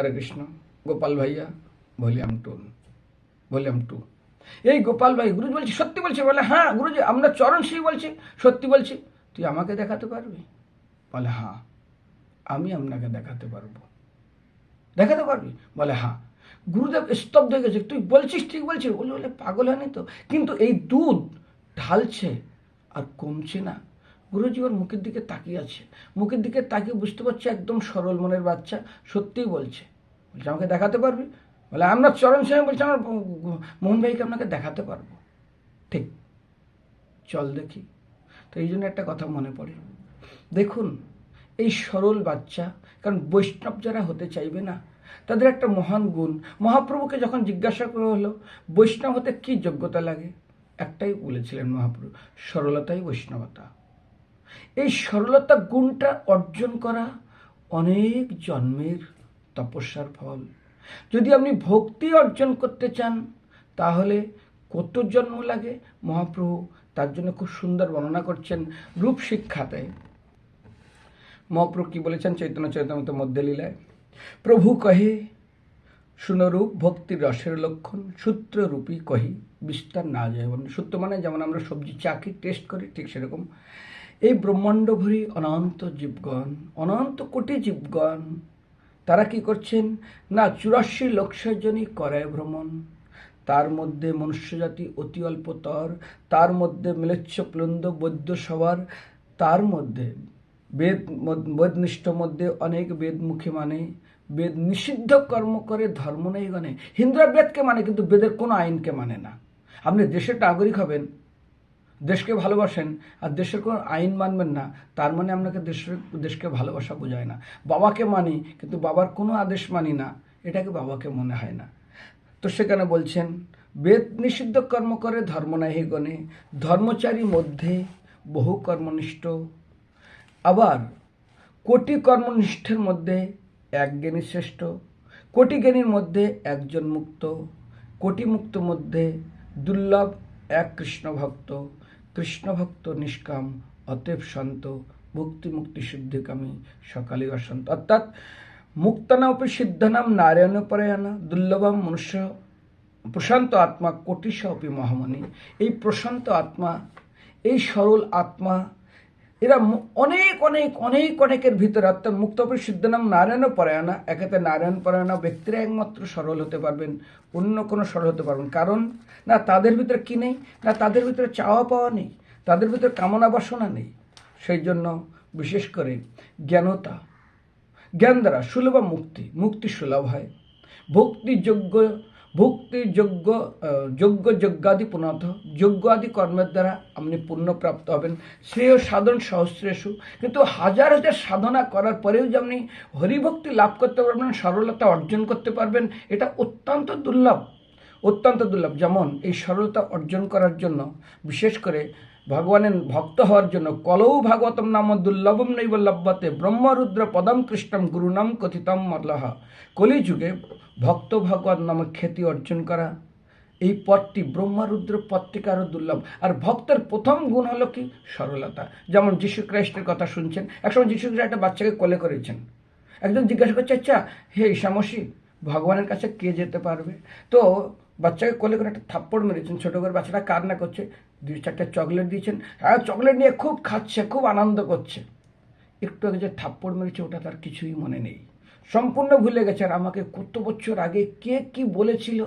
হরে কৃষ্ণ গোপাল ভাইয়া volume to volume two এই গোপাল ভাই, গুরুজি বলছি, সত্যি বলছি? বলে হ্যাঁ গুরুজি, আমরা চরণ শ্রী বলছি, সত্যি বলছি। তুই আমাকে দেখাতে পারবি? বলে হ্যাঁ আমি আপনাকে দেখাতে পারব। দেখাতে পারবি? বলে হ্যাঁ। গুরুদেব স্তব্ধ হয়ে গেছে, তুই বলছিস, ঠিক বলছিস? বলে বলে, পাগল হয়নি তো? কিন্তু এই দুধ ঢালছে আর কমছে না। গুরুজি ওর মুখের দিকে তাকিয়ে আছে। মুখের দিকে তাকিয়ে বুঝতে পারছে একদম সরল মনের বাচ্চা, সত্যিই বলছে। বলছে, আমাকে দেখাতে পারবি? বলে, আমরা চরণ সিং বলছি, আমার মোহন ভাইকে আপনাকে দেখাতে পারব। ঠিক, চল দেখি। তো এই জন্য একটা কথা মনে পড়ে। দেখুন, এই সরল বাচ্চা, কারণ বৈষ্ণব যারা হতে চাইবে না, তাদের একটা মহান গুণ। মহাপ্রভুকে যখন জিজ্ঞাসা করা হলো, বৈষ্ণব হতে কী যোগ্যতা লাগে? একটাই বলেছিলেন মহাপ্রভু, সরলতাই বৈষ্ণবতা। এই সরলতা গুণটা অর্জন করা অনেক জন্মের তপস্যার ফল। যদি আপনি ভক্তি অর্জন করতে চান, তাহলে কত জন্ম লাগে? মহাপ্রভু তার জন্য খুব সুন্দর বর্ণনা করছেন রূপ শিক্ষাতে মহাপ্রভু কি বলেছেন? চৈতন্য চৈতন্য মধ্যে লীলায়, প্রভু কহে সুনরূপ ভক্তির রসের লক্ষণ, সূত্ররূপী কহি, বিস্তার না যায়। সূত্র মানে যেমন আমরা সবজি চাকি টেস্ট করি, ঠিক সেরকম। এই ব্রহ্মাণ্ড ভরি অনন্ত জীবগণ, অনন্ত কোটি জীবগণ, তারা কি করছেন? না, চুরাশি লক্ষজনই করায় ভ্রমণ। তার মধ্যে মনুষ্যজাতি অতি অল্পতর, তার মধ্যে মিলেচ্ছ প্লন্দ বৈদ্য সবার, তার মধ্যে বেদ বেদনিষ্ঠ মধ্যে অনেক বেদমুখী মানে বেদ নিষিদ্ধ কর্ম করে ধর্ম নেই গণে। হিন্দুরা বেদকে মানে কিন্তু বেদের কোনো আইনকে মানে না। আপনি দেশের নাগরিক হবেন দেশকে ভালোবাসেন আর দেশের কোনো আইন মানবেন না, তার মানে আপনাকে দেশের, দেশকে ভালোবাসা বোঝায় না। বাবাকে মানি, কিন্তু বাবার কোনো আদেশ মানি না, এটাকে বাবাকে মনে হয় না। তো সেখানে বলছেন, বেদ নিষিদ্ধ কর্ম করে ধর্ম নাহি গণে, ধর্মচারী মধ্যে বহু কর্মনিষ্ঠ। আবার কোটি কর্মনিষ্ঠের মধ্যে এক জ্ঞানী শ্রেষ্ঠ, কোটি জ্ঞানীর মধ্যে একজন মুক্ত, কোটি মুক্ত মধ্যে দুর্লভ এক কৃষ্ণ ভক্ত কৃষ্ণ ভক্ত নিষ্কাম অতএব শান্ত ভক্তি মুক্তি সিদ্ধিকামী সকালে অশান্ত অর্থাৎ মুক্তানাপি সিদ্ধনাম নারায়ণ পরায়ণা দুর্লভম মনুষ্য, প্রশান্ত আত্মা কোটিশ অপি মহামণি। এই প্রশান্ত আত্মা, এই সরল আত্মা এরা অনেক অনেক অনেক, অনেকের ভিতরে অর্থাৎ মুক্তপরি সিদ্ধনাম নারায়ণ পরায়ণা। একেতে নারায়ণ, পরায়ণা, ব্যক্তিরা একমাত্র সরল হতে পারবেন, অন্য কোনো সরল হতে পারবেন কারণ, না, তাদের ভিতরে কী নেই? না, তাদের ভিতরে চাওয়া পাওয়া নেই। তাদের ভিতরে কামনা বাসনা নেই। সেই জন্য বিশেষ করে জ্ঞানতা, জ্ঞান দ্বারা সুলভ মুক্তি মুক্তি সুলভ হয়। ভক্তিযোগ্য ভক্তিযোগ্য যোগ্য যোগ্য, যজ্ঞাদি পুনঃ যজ্ঞ আদি কর্মের দ্বারা আপনি পুণ্যপ্রাপ্ত হবেন। শ্রেয় সাধন সহস্রেশু কিন্তু হাজার হাজার সাধনা করার পরেও যে আপনি হরিভক্তি লাভ করতে পারবেন, সরলতা অর্জন করতে পারবেন, এটা অত্যন্ত দুর্লভ। অত্যন্ত দুর্লভ। যেমন এই সরলতা অর্জন করার জন্য বিশেষ করে ভগবানের ভক্ত হওয়ার জন্য কলৌ ভাগবতম নাম দুর্লভম নৈব লভ্যতে ব্রহ্মরুদ্র পদম কৃষ্ণম গুরুনাম কথিতম মল্লহ কলিযুগে ভক্ত ভগবত নামে খ্যাতি অর্জন করা। এই পথটি ব্রহ্মরুদ্র পথটিকে আরও দুর্লভ। আর ভক্তের প্রথম গুণ হলো কি? সরলতা। যেমন যীশু খ্রাইস্টের কথা শুনছেন, একসময় যীশু খ্রিস্ট একটা বাচ্চাকে কোলে করেছেন। একজন জিজ্ঞাসা করছে আচ্ছা হে ঈশামসী ভগবানের কাছে কে যেতে পারবে? তো বাচ্চাকে কোলে করে একটা থাপ্পড় মেরেছেন, ছোটো করে বাচ্চাটা কান্না করছে, দুই চারটে চকলেট দিয়েছেন। হ্যাঁ চকলেট নিয়ে খুব খাচ্ছে, খুব আনন্দ করছে। একটু আগে যে থাপ্পড় মেরেছে, ওটা তার কিছুই মনে নেই। সম্পূর্ণ ভুলে গেছে, আর আমাকে কত বছর আগে কে কি বলেছিল?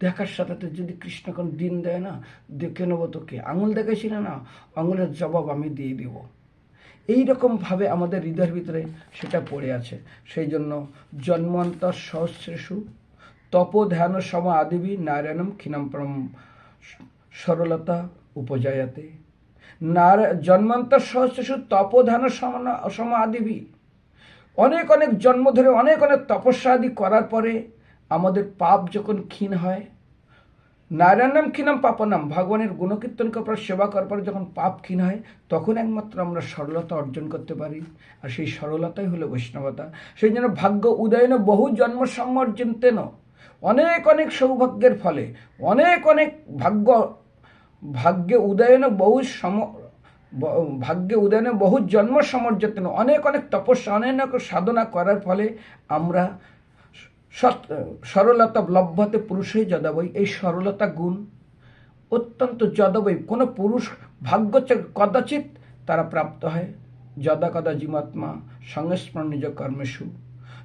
দেখার সাথে সাথে যদি কৃষ্ণ কোন দিন দেয় না, দেখে নেব তোকে। আঙুল দেখেছিল না? আঙুলের জবাব আমি দিয়ে দেব। এই রকমভাবে আমাদের হৃদয়ের ভিতরে সেটা পড়ে আছে। সেই জন্য জন্মান্তর সহস্রেষু তপ ধ্যান সম আদিবি নারায়ণম ক্ষীণম পরম সরলতা উপজায়াতে। নারা জন্মান্তর তপ ধ্যান সম আদিবি অনেক অনেক জন্ম ধরে অনেক অনেক তপস্যা আদি করার পরে আমাদের পাপ যখন ক্ষীণ হয়, নারায়ণম ক্ষীণম পাপনাম, ভগবানের গুণকীর্তন করার সেবা করার পরে যখন পাপ ক্ষীণ হয়, তখন একমাত্র আমরা সরলতা অর্জন করতে পারি। আর সেই সরলতাই হলো বৈষ্ণবতা। সেই জন্য ভাগ্য উদয়ন বহু জন্ম সম্মর্জনতেন অনেক অনেক সৌভাগ্যের ফলে, অনেক অনেক ভাগ্য, ভাগ্যে উদয়ন বহু সম ভাগ্যে উদয়নে বহু জন্ম সমর্যতন অনেক অনেক তপস্যা, অনেক সাধনা করার ফলে আমরা সরলতা লভ্যতে পুরুষই যদাবই এই সরলতা গুণ অত্যন্ত যদবই কোনো পুরুষ ভাগ্য কদাচিৎ তারা প্রাপ্ত হয়। যদা কদা জীবাত্মা সংস্মরণ নিজ কর্মেশু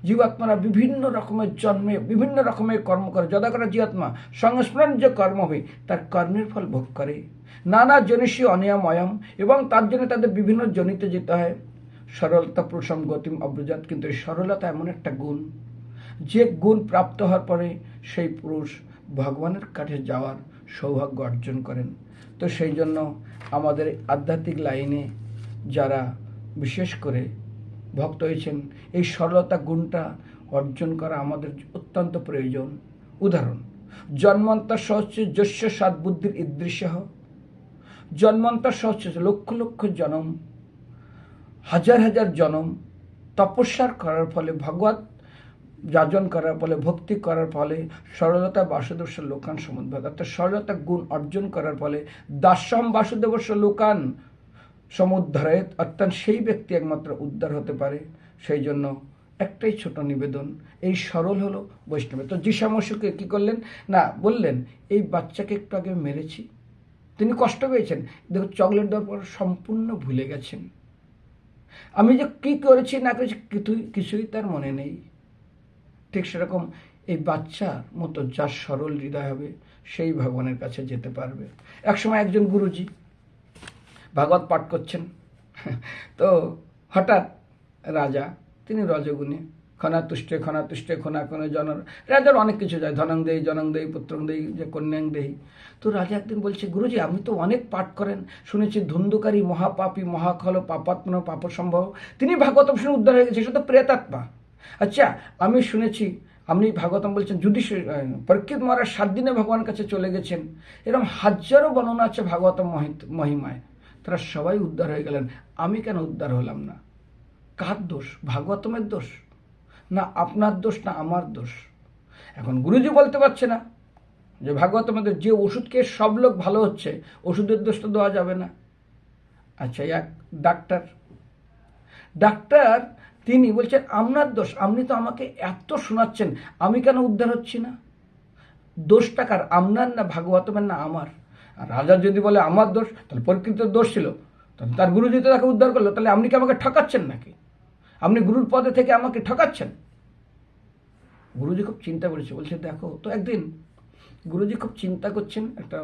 জীবাত্মারা বিভিন্ন রকমের জন্মে, বিভিন্ন রকমের কর্ম করে। যদা করা জীবাত্মা সংস্মরণ যে কর্ম হয়, তার কর্মের ফল ভোগ করে। নানা জনিষী অনিয়ময়ম এবং তার জন্য তাদের বিভিন্ন জনিতে যেতে হয়। সরলতা প্রসম গতিম অব্রজাত, কিন্তু এই সরলতা এমন একটা গুণ। যে গুণ প্রাপ্ত হওয়ার পরে সেই পুরুষ ভগবানের কাছে যাওয়ার সৌভাগ্য অর্জন করেন। তো সেই জন্য আমাদের আধ্যাত্মিক লাইনে যারা বিশেষ করে ভক্ত হয়েছেন। এই সরলতা গুণটা অর্জন করা আমাদের অত্যন্ত প্রয়োজন। উদাহরণ জন্মান্তর সহস্য যস্য সদ্বুদ্ধির ইদৃশ্য জন্মান্তর সহস্য লক্ষ লক্ষ জনম, হাজার হাজার জনম তপস্যার করার ফলে, ভগবত যাজন করার ফলে, ভক্তি করার ফলে, সরলতা বাসুদেবস্য লোকান সমুদ্র। অর্থাৎ সরলতা গুণ অর্জন করার ফলে দাস্যম বাসুদেবস্য লোকান সমুদ্ধারে অর্থাৎ সেই ব্যক্তি একমাত্র উদ্ধার হতে পারে। সেই জন্য একটাই ছোট নিবেদন, এই সরল হলো বৈষ্ণবে। তো যিশামশুকে কি করলেন? না, বললেন, এই বাচ্চাকে একটু আগে মেরেছি। তিনি কষ্ট পেয়েছেন। দেখো, চকলেট দেওয়ার পর সম্পূর্ণ ভুলে গেছেন। আমি যে কি করেছি না করেছি কিছুই কিছুই তার মনে নেই। ঠিক সেরকম এই বাচ্চার মতো যার সরল হৃদয় হবে, সেই ভগবানের কাছে যেতে পারবে। একসময় একজন গুরুজি ভাগবত পাঠ করছেন। তো হঠাৎ রাজা, তিনি রজগুণে খনা তুষ্টে খনা তুষ্টে খনা খনে জন রাজার অনেক কিছু যায়, ধনং দেই জনং দেই পুত্রং দেই যে কন্যাং দেই তো রাজা একদিন বলছে, গুরুজি, আপনি তো অনেক পাঠ করেন, শুনেছি ধুন্ধুকারী মহাপাপী, মহাখল পাপাত্মন পাপসম্ভব। তিনি ভাগবতম শুনে উদ্ধার হয়ে গেছে সেটা প্রেতাত্মা। আচ্ছা আমি শুনেছি, আপনি ভাগবতম বলছেন যদি পরীক্ষিত মহারাজ সাত দিনে ভগবানের কাছে চলে গেছেন। এরকম হাজারো বর্ণনা আছে ভাগবতম মহি- মহিমায়। তারা সবাই উদ্ধার হয়ে গেলেন। আমি কেন উদ্ধার হলাম না? কার দোষ? ভাগবতমের দোষ? না আপনার দোষ, না আমার দোষ? এখন গুরুজি বলতে পারছে না যে ভাগবতমের যে ওষুধ খেয়ে সব লোক ভালো হচ্ছে, ওষুধের দোষ তো দেওয়া যাবে না। আচ্ছা এক ডাক্তার। ডাক্তার তিনি বলছেন, আপনার দোষ, আপনি তো আমাকে এত শোনাচ্ছেন, আমি কেন উদ্ধার হচ্ছি না? দোষটা কার? আপনার না ভাগবতমের না আমার? আর রাজা যদি বলে আমার দোষ, তাহলে পরীক্ষিত দোষ ছিল। তার গুরুজি তো তাকে উদ্ধার করল, তাহলে আপনি কি আমাকে ঠকাচ্ছেন নাকি? আপনি গুরুর পদে থেকে আমাকে ঠকাচ্ছেন? গুরুজি খুব চিন্তা করেছে, বলছে, দেখো, তো একদিন গুরুজি খুব চিন্তা করছেন একটা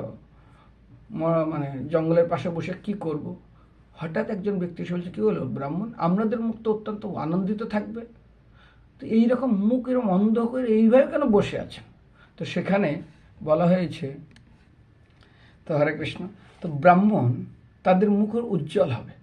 মানে জঙ্গলের পাশে বসে কি করব? হঠাৎ একজন ব্যক্তি এসে বলছে, কী হলো ব্রাহ্মণ? আপনাদের মুখ তো অত্যন্ত আনন্দিত থাকবে। তো এইরকম মুখ এরকম অন্ধ করে এইভাবে কেন বসে আছেন? তো সেখানে বলা হয়েছে তো হরে কৃষ্ণ, তো ব্রাহ্মণ তাদের মুখ উজ্জ্বল হবে।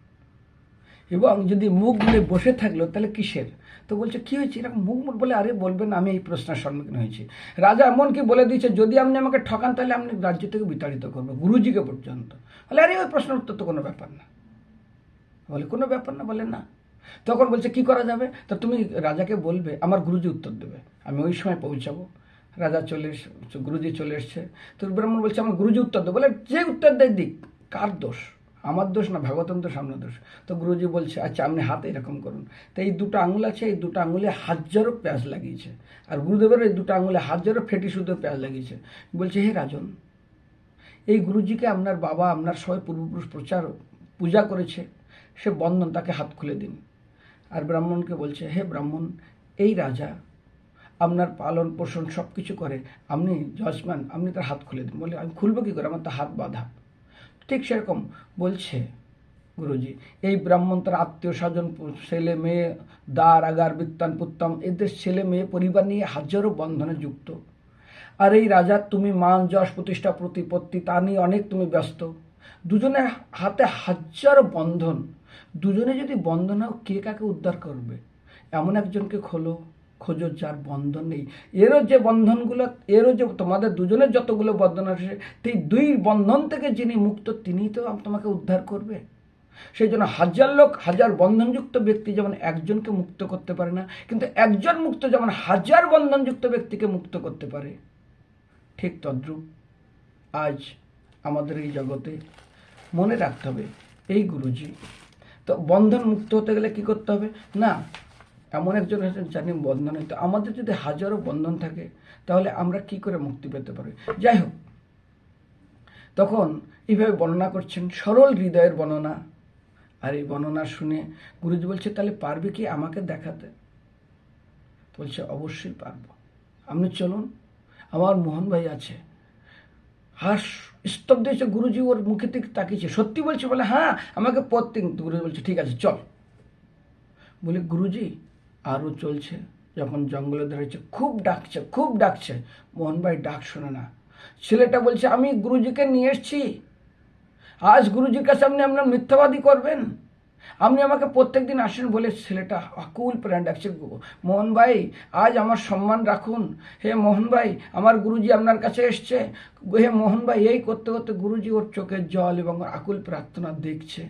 এবং যদি মুখ বলে বসে থাকল, তাহলে কিসের? তো বলছে, কি হয়েছে? এরকম মুখ মুখ বলে আরে বলবেন, আমি এই প্রশ্নের সম্মুখীন হয়েছি। রাজা এমনকি বলে দিয়েছে, যদি আপনি আমাকে ঠকান, তাহলে আপনি রাজ্য থেকে বিতাড়িত করব, গুরুজিকে পর্যন্ত। বলে, আরে, ওই প্রশ্নের উত্তর তো কোনো ব্যাপার না। বলে, কোনো ব্যাপার না? বলে, না। তখন বলছে, কি করা যাবে? তা তুমি রাজাকে বলবে, আমার গুরুজি উত্তর দেবে, আমি ওই সময় পৌঁছাবো। রাজা চলে এসে, গুরুজি চলে এসছে। তো ব্রাহ্মণ বলছে, আমার গুরুজি উত্তর দেবে বলে, যে উত্তর দেয় দিক, কার দোষ? আমার দোষ না ভাগবতম দোষ আপনার দোষ? তো গুরুজি বলছে আচ্ছা আপনি হাতে এরকম করুন। তো এই দুটো আঙুল আছে, এই দুটো আঙুলে হাজারো প্যাঁচ লাগিয়েছে। আর গুরুদেবের এই দুটো আঙুলে হাজারো ফেটি শুদ্ধ প্যাঁচ লাগিয়েছে। বলছে, হে রাজন, এই গুরুজিকে আপনার বাবা, আপনার সবাই পূর্বপুরুষ প্রচার, পূজা করেছে। সে বন্ধন তাকে হাত খুলে দিন। আর ব্রাহ্মণকে বলছে, হে ব্রাহ্মণ, এই রাজা আপনার পালন পোষণ সব কিছু করে, আপনি জজম্যান, আপনি তার হাত খুলে দিন। বলে, আমি খুলবো কী করে? আমার তো হাত বাঁধা। ঠিক সেরকম বলছে গুরুজি, এই ব্রাহ্মণ তার আত্মীয় স্বজন, ছেলে মেয়ে, দ্বার, আগার, বৃত্তান, পুত্তম, এদের ছেলে মেয়ে পরিবার নিয়ে হাজারো বন্ধনে যুক্ত। আর এই রাজা, তুমি মান, যশ, প্রতিষ্ঠা, প্রতিপত্তি, তা নিয়ে অনেক তুমি ব্যস্ত। দুজনের হাতে হাজারো বন্ধন। দুজনে যদি বন্ধন হয় কে কাকে উদ্ধার করবে? এমন একজনকে খোলো। খোঁজো, যার বন্ধন নেই। এরও যে বন্ধনগুলো, এরও যে তোমাদের দুজনের যতগুলো বন্ধন আসে সেই দুই বন্ধন থেকে যিনি মুক্ত তিনিই তো তোমাকে উদ্ধার করবে। সেই জন্য হাজার লোক, হাজার বন্ধনযুক্ত ব্যক্তি যেমন একজনকে মুক্ত করতে পারে না, কিন্তু একজন মুক্ত যেমন হাজার বন্ধনযুক্ত ব্যক্তিকে মুক্ত করতে পারে, ঠিক তদ্রুপ আজ আমাদের এই জগতে মনে রাখতে হবে, এই গুরুজি। তো বন্ধন মুক্ত হতে গেলে কি করতে হবে? না এমন একজন আছেন জানি বন্ধন তো আমাদের যদি হাজারো বন্ধন থাকে, তাহলে আমরা কি করে মুক্তি পেতে পারি? যাই হোক, তখন এইভাবে বর্ণনা করছেন, সরল হৃদয়ের বর্ণনা। আর এই বর্ণনা শুনে গুরুজি বলছে, তাহলে পারবে কি আমাকে দেখাতে? বলছে, অবশ্যই পারব। আপনি চলুন, আমার মোহন ভাই আছে। হাস, স্তব্ধ হয়েছে গুরুজি, ওর মুখে থেকে তাকিয়েছে। সত্যি বলছে? বলে হ্যাঁ আমাকে প্রত্যেক গুরুজি বলছে, ঠিক আছে, চল। বলে, গুরুজি আরও চলছে। যখন জঙ্গলে ধরেছে, খুব ডাকছে খুব ডাকছে। মোহন ভাই ডাক শোনে না। ছেলেটা বলছে, আমি গুরুজিকে নিয়ে এসছি। আজ গুরুজির কাছে আপনি আপনার মিথ্যাবাদী করবেন। আপনি আমাকে প্রত্যেক দিন আসেন বলে ছেলেটা আকুল প্রাণ ডাকছে। মোহন ভাই আজ আমার সম্মান রাখুন। হে মোহন ভাই আমার গুরুজি আপনার কাছে এসছে। হে মোহন ভাই এই করতে করতে গুরুজি ওর চোখের জল এবং আকুল প্রার্থনা দেখছে।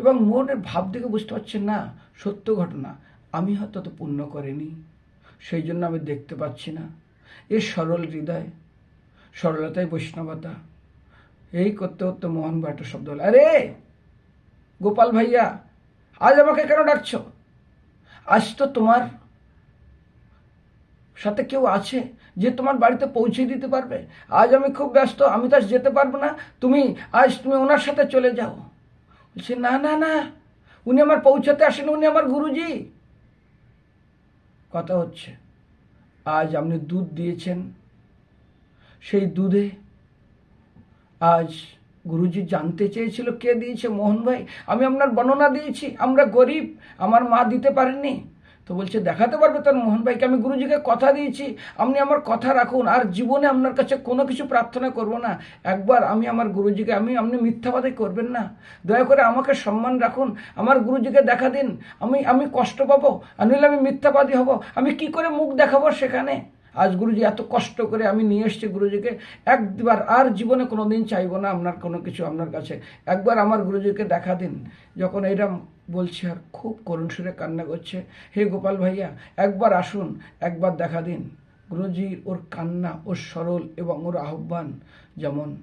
এবং মোহনের ভাব দেখে বুঝতে পারছে না, সত্য ঘটনা। আমি হয়তো তো পুণ্য করিনি, সেই জন্য আমি দেখতে পাচ্ছি না। এ সরল হৃদয়, সরলতাই বৈষ্ণবতা। এই করতে করতে মোহন ভাই শব্দ হলো, আরে গোপাল ভাইয়া, আজ আমাকে কেন ডাকছো? আজ তো তোমার সাথে কেউ আছে যে তোমার বাড়িতে পৌঁছে দিতে পারবে। আজ আমি খুব ব্যস্ত, আমি তো আজ যেতে পারব না। তুমি, আজ তুমি ওনার সাথে চলে যাও। বলছে, না না না, উনি আমার পৌঁছাতে আসেন, উনি আমার গুরুজি। কথা হচ্ছে, আজ আপনি দুধ দিয়েছেন। সেই দুধে আজ গুরুজি জানতে চেয়েছিল কে দিয়েছে মোহন ভাই? আমি আপনার বর্ণনা দিয়েছি, আমরা গরিব, আমার মা দিতে পারেননি। তো বলছে, দেখাতে পারবে তার মোহন ভাইকে, আমি গুরুজিকে কথা দিয়েছি। আপনি আমার কথা রাখুন, আর জীবনে আপনার কাছে কোনো কিছু প্রার্থনা করব না। একবার আমি আমার গুরুজিকে, আমি, আপনি মিথ্যাবাদী করবেন না। দয়া করে আমাকে সম্মান রাখুন, আমার গুরুজিকে দেখা দিন। আমি আমি কষ্ট পাবো, আর নইলে আমি মিথ্যাবাদী হব। আমি কি করে মুখ দেখাবো সেখানে? আজ গুরুজি এত কষ্ট করে আমি নিয়ে এসেছি গুরুজিকে, একবার আর জীবনে কোনো দিন চাইব না আপনার কোনো কিছু আপনার কাছে। একবার আমার গুরুজিকে দেখা দিন। যখন এরম বলছে, আর খুব করুণ সুরে কান্না করছে। হে গোপাল ভাইয়া, একবার আসুন, একবার দেখা দিন। গুরুজির ওর কান্না, ওর সরল এবং ওর আহ্বান, যেমন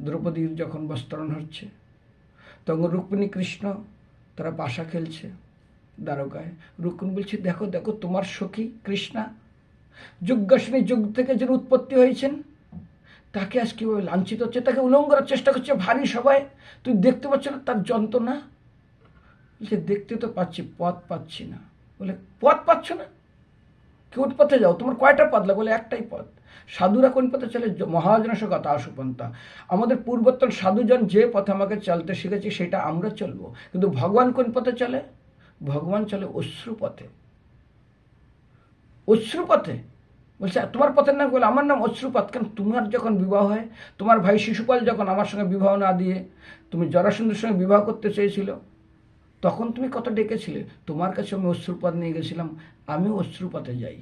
দ্রৌপদীর যখন বস্ত্রণ হচ্ছে, তখন রুক্মিণী কৃষ্ণ তারা বাসা খেলছে দ্বারকায়। রুক্মিণী বলছে, দেখো দেখো, তোমার সখী কৃষ্ণা যজ্ঞাসনী যুগ থেকে যে উৎপত্তি হয়েছেন, তাকে আজ কীভাবে লাঞ্ছিত হচ্ছে, তাকে উলঙ্গ করার চেষ্টা করছে ভারী সবাই। তুই দেখতে পাচ্ছ না তার যন্ত্রণা? বলছে, দেখতে তো পাচ্ছি, পথ পাচ্ছি না। বলে, পথ পাচ্ছ না? কি পথে যাও? তোমার কয়টা পথ? লাগে বলে, একটাই পথ। সাধুরা কোন পথে চলে? কথা সুপন্থা আমাদের পূর্বতন সাধুজন যে পথে আমাকে চলতে শিখেছি, সেটা আমরা চলবো। কিন্তু ভগবান কোন পথে চলে? ভগবান চলে অশ্রু পথে। অশ্রুপথে। বলছে, তোমার পথের নাম বলে আমার নাম অশ্রুপথ। কেন তোমার যখন বিবাহ হয়, তোমার ভাই শিশুপাল যখন আমার সঙ্গে বিবাহ না দিয়ে তুমি জরাসুন্দর সঙ্গে বিবাহ করতে চেয়েছিল, তখন তুমি কত ডেকেছিলে? তোমার কাছে আমি অশ্রুপথ নিয়ে গেছিলাম আমিও অশ্রুপথে যাই।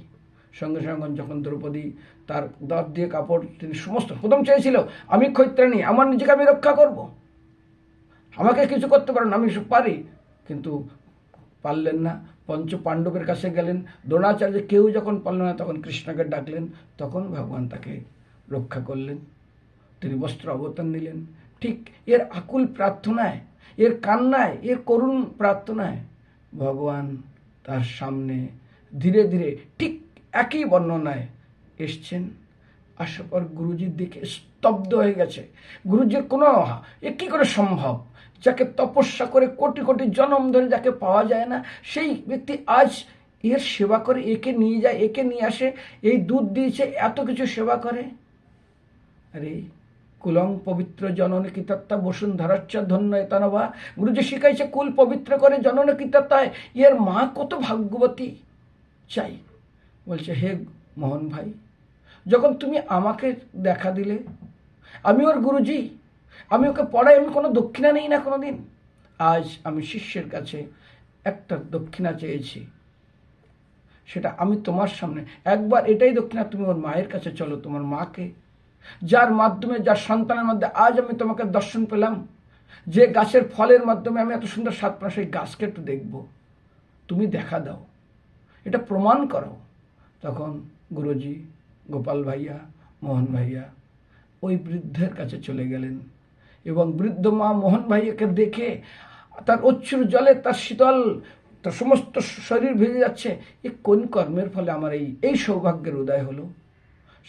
সঙ্গে সঙ্গে যখন দ্রৌপদী তার দাঁত দিয়ে কাপড় তিনি সমস্ত প্রথম চেয়েছিল, আমি ক্ষৈত্রাণী আমার নিজেকে আমি রক্ষা করব। আমাকে কিছু করতে পারেন আমি পারি, কিন্তু পারলেন না। পঞ্চ পাণ্ডবের কাছে গেলেন। দ্রোণাচার্য কেউ যখন পারল না, তখন কৃষ্ণকে ডাকলেন। তখন ভগবান তাকে রক্ষা করলেন। তিনি বস্ত্র অবতার নিলেন। ঠিক এর আকুল প্রার্থনায়, এর কান্নায়, এর করুণ প্রার্থনায় ভগবান তার সামনে ধীরে ধীরে ঠিক একই বর্ণনায় এসছেন। আসার পর গুরুজির দিকে স্তব্ধ হয়ে গেছে। গুরুজির কোনো এ কী করে সম্ভব? যাকে তপস্যা করে কোটি কোটি জনম ধরে যাকে পাওয়া যায় না, সেই ব্যক্তি আজ এর সেবা করে, একে নিয়ে যায়, একে নিয়ে আসে, এই দুধ দিয়েছে, এত কিছু সেবা করে। আরে, কুলং পবিত্র জনন কৃতত্তা বসুন্ধরাচ্ছ ধন্য এতানবা গুরুজি শিখাইছে, কুল পবিত্র করে জনন কৃতত্তায় এর মা কত ভাগ্যবতী? চাই। বলছে, হে মোহন ভাই, যখন তুমি আমাকে দেখা দিলে, আমি ওর গুরুজি আমি ওকে পড়াই, আমি কোনো দক্ষিণা নেই না কোনো দিন আজ আমি শিষ্যের কাছে একটা দক্ষিণা চেয়েছি। সেটা আমি তোমার সামনে। একবার এটাই দক্ষিণা তুমি ওর মায়ের কাছে চলো, তোমার মাকে। যার মাধ্যমে, যার সন্তানের মধ্যে আজ আমি তোমাকে দর্শন পেলাম, যে গাছের ফলের মাধ্যমে আমি এত সুন্দর স্বাদ পেলাম, সেই গাছকে একটু দেখব। তুমি দেখা দাও। এটা প্রমাণ করো। তখন গুরুজি, গোপাল ভাইয়া, মোহন ভাইয়া ওই বৃদ্ধের কাছে চলে গেলেন। এবং বৃদ্ধ মা মোহন ভাইয়াকে দেখে তার অচ্ছুর জলে, তার শীতল, তার সমস্ত শরীর ভেজে যাচ্ছে। এ কোন কর্মের ফলে আমার এই এই সৌভাগ্যের উদয় হলো?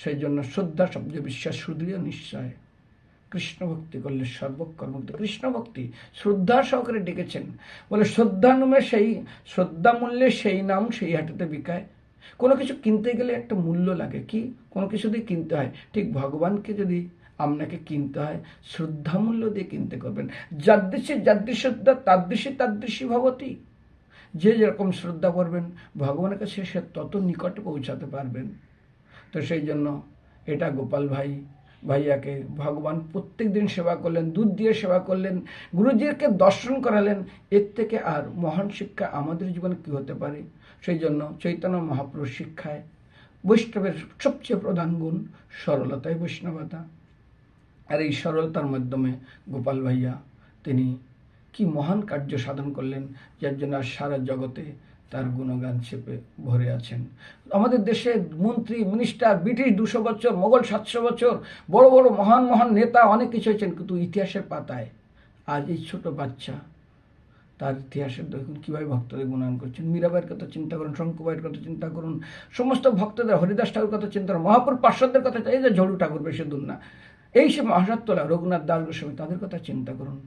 সেই জন্য শ্রদ্ধা, শব্দ বিশ্বাস, সুদৃঢ় নিশ্চয়। কৃষ্ণ ভক্তি করলে সর্বকর্ম কৃষ্ণ ভক্তি শ্রদ্ধা সহকারে ডেকেছেন। বলে, শ্রদ্ধা নামে সেই, শ্রদ্ধা মূল্যে সেই নাম সেই হাটেতে বিকায়। কোনো কিছু কিনতে গেলে একটা মূল্য লাগে। কি? কোনো কিছু দিয়ে কিনতে হয়, ঠিক ভগবানকে যদি আপনাকে কিনতে হয়। শ্রদ্ধা মূল্য দিয়ে কিনতে করবেন। যাদৃশে যাদৃশ শ্রদ্ধা তাদৃশে তাদৃশী ভবতী যে যেরকম শ্রদ্ধা করবেন, ভগবানের কাছে সে তত নিকটে পৌঁছাতে পারবেন। তো সেই জন্য এটা গোপাল ভাই, ভাইয়াকে ভগবান প্রত্যেক দিন সেবা করলেন, দুধ দিয়ে সেবা করলেন, গুরুজিকে দর্শন করালেন। এর থেকে আর মহান শিক্ষা আমাদের জীবনে কী হতে পারে? সেই জন্য চৈতন্য মহাপুরুষ শিক্ষায় বৈষ্ণবের সবচেয়ে প্রধান গুণ সরলতাই বৈষ্ণবতা। আর এই সরলতার মাধ্যমে গোপাল ভাইয়া, তিনি কি মহান কার্য সাধন করলেন, যার জন্য সারা জগতে তার গুণগান চেপে ভরে আছেন। আমাদের দেশে মন্ত্রী মিনিস্টার ব্রিটিশ দুশো বছর, মোগল সাতশো বছর, বড় বড় মহান মহান নেতা অনেক কিছু হয়েছেন, কিন্তু ইতিহাসের পাতায় আজ এই ছোট বাচ্চা তার ইতিহাসের দেখুন কীভাবে ভক্তদের গুণগান করছেন। মীরাবাইয়ের কথা চিন্তা করুন শঙ্কুবাইয়ের কথা চিন্তা করুন, সমস্ত ভক্তদের, হরিদাস ঠাকুর কথা চিন্তা করুন, মহাপুর পার্শ্বদের কথা এই যে ঝড়ু ঠাকুর বেশি দূর না। এই সব মহারাত্তলা রঘুনাথ দাস গোস্বামী তাদের কথা চিন্তা করুন।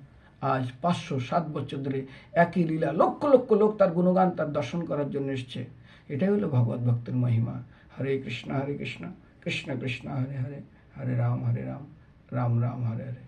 আজ পাঁচশো সাত বছর ধরে একই লীলা লক্ষ লক্ষ লোক তার গুণগান, তার দর্শন করার জন্য এসছে। এটাই হলো ভগবত ভক্তের মহিমা। হরে কৃষ্ণ হরে কৃষ্ণ কৃষ্ণ কৃষ্ণ, হরে হরে হরে রাম হরে রাম রাম রাম, হরে হরে।